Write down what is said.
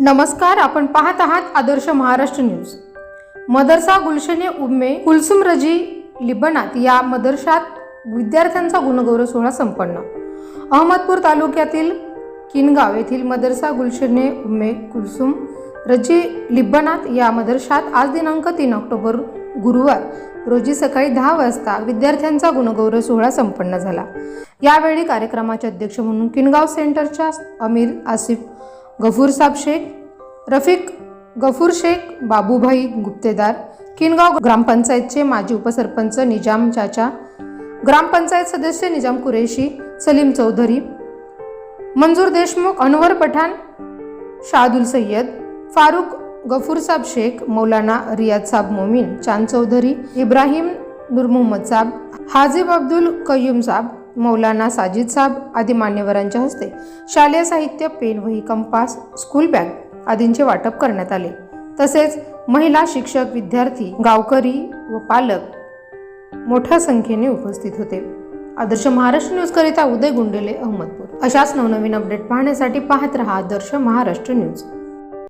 नमस्कार आपण पाहत आहात आदर्श महाराष्ट्र न्यूज. मदरसा गुलशने उम्मे कुलसुम रजी लिबनात या मदरशात विद्यार्थ्यांचा गुणगौरव सोहळा संपन्न. अहमदपूर तालुक्यातील किनगाव येथील मदरसा गुलशने उम्मे कुलसुम रजी लिबनात या मदरशात आज दिनांक तीन ऑक्टोबर गुरुवार रोजी सकाळी दहा वाजता विद्यार्थ्यांचा गुणगौरव सोहळा संपन्न झाला. यावेळी कार्यक्रमाचे अध्यक्ष म्हणून किनगाव सेंटरच्या अमीर आसिफ गफूर साब शेख रफिक गफूर शेख बाबूभाई गुप्तेदार किनगाव ग्रामपंचायतचे माजी उपसरपंच निजाम चाचा ग्रामपंचायत सदस्य निजाम कुरेशी सलीम चौधरी मंजूर देशमुख अनवर पठाण शादुल सय्यद फारुक गफूर साब शेख मौलाना रियाद साब मोमीन चांद चौधरी इब्राहिम नूर मोहम्मद साब हाजिब अब्दुल कय्यूम साब मौलाना साजिद साब आदी मान्यवरांच्या हस्ते शालेय साहित्य पेन वही कंपास स्कूल बॅग आदींचे वाटप करण्यात आले. तसेच महिला शिक्षक विद्यार्थी गावकरी व पालक मोठ्या संख्येने उपस्थित होते. आदर्श महाराष्ट्र न्यूजकरिता उदय गुंडेले अहमदपूर. अशाच नवनवीन अपडेट पाहण्यासाठी पाहत रहा आदर्श महाराष्ट्र न्यूज